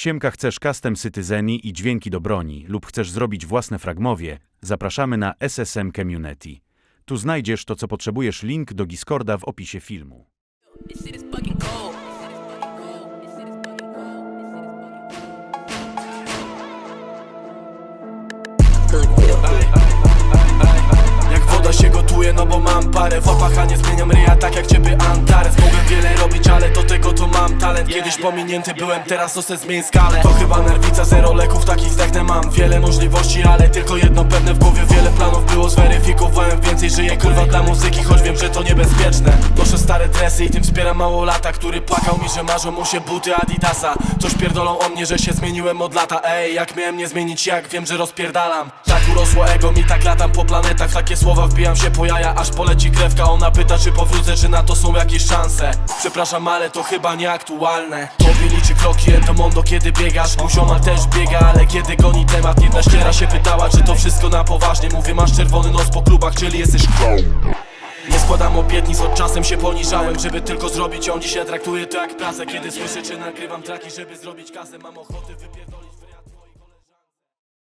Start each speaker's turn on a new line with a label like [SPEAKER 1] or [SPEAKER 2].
[SPEAKER 1] Siemka chcesz custom cytyzeni i dźwięki do broni lub chcesz zrobić własne fragmowie? Zapraszamy na SSM Community. Tu znajdziesz to co potrzebujesz link do Discorda w opisie filmu.
[SPEAKER 2] Jak woda się gotuje, no bo mam parę W opach, a nie zmieniam ryja tak jak ciebie Antares Mogłem wiele robić, ale to talent Kiedyś pominięty byłem, teraz to se zmień skalę. To chyba nerwica, zero leków, takich zdechnę mam. Wiele możliwości, ale tylko jedno pewne w głowie planów było, zweryfikowałem więcej Żyję kurwa dla muzyki, choć wiem, że to niebezpieczne. Noszę stare dresy i tym wspieram mało lata Który płakał mi, że marzą mu się buty Adidasa. Coś pierdolą o mnie, że się zmieniłem od lata. Ej, jak miałem nie zmienić, jak? Wiem, że rozpierdalam. Tak urosło ego mi, tak latam po planetach. Takie słowa wbijam się po jaja, aż poleci krewka. Ona pyta, czy powrócę, czy na to są jakieś szanse. Przepraszam, ale to chyba nieaktualne kroki, Endomondo, kiedy biegasz. Muzioma też biega, ale kiedy goni temat Jedna ściera się pytała, czy to wszystko na poważnie. Mówię, masz czerwony nos po klubach, czyli jesteś nie składam obietnic, od czasem się poniżałem. Żeby tylko zrobić ją, dzisiaj traktuję to jak pracę. Kiedy słyszę, czy nagrywam traki, żeby zrobić kasę Mam ochoty wypierdolić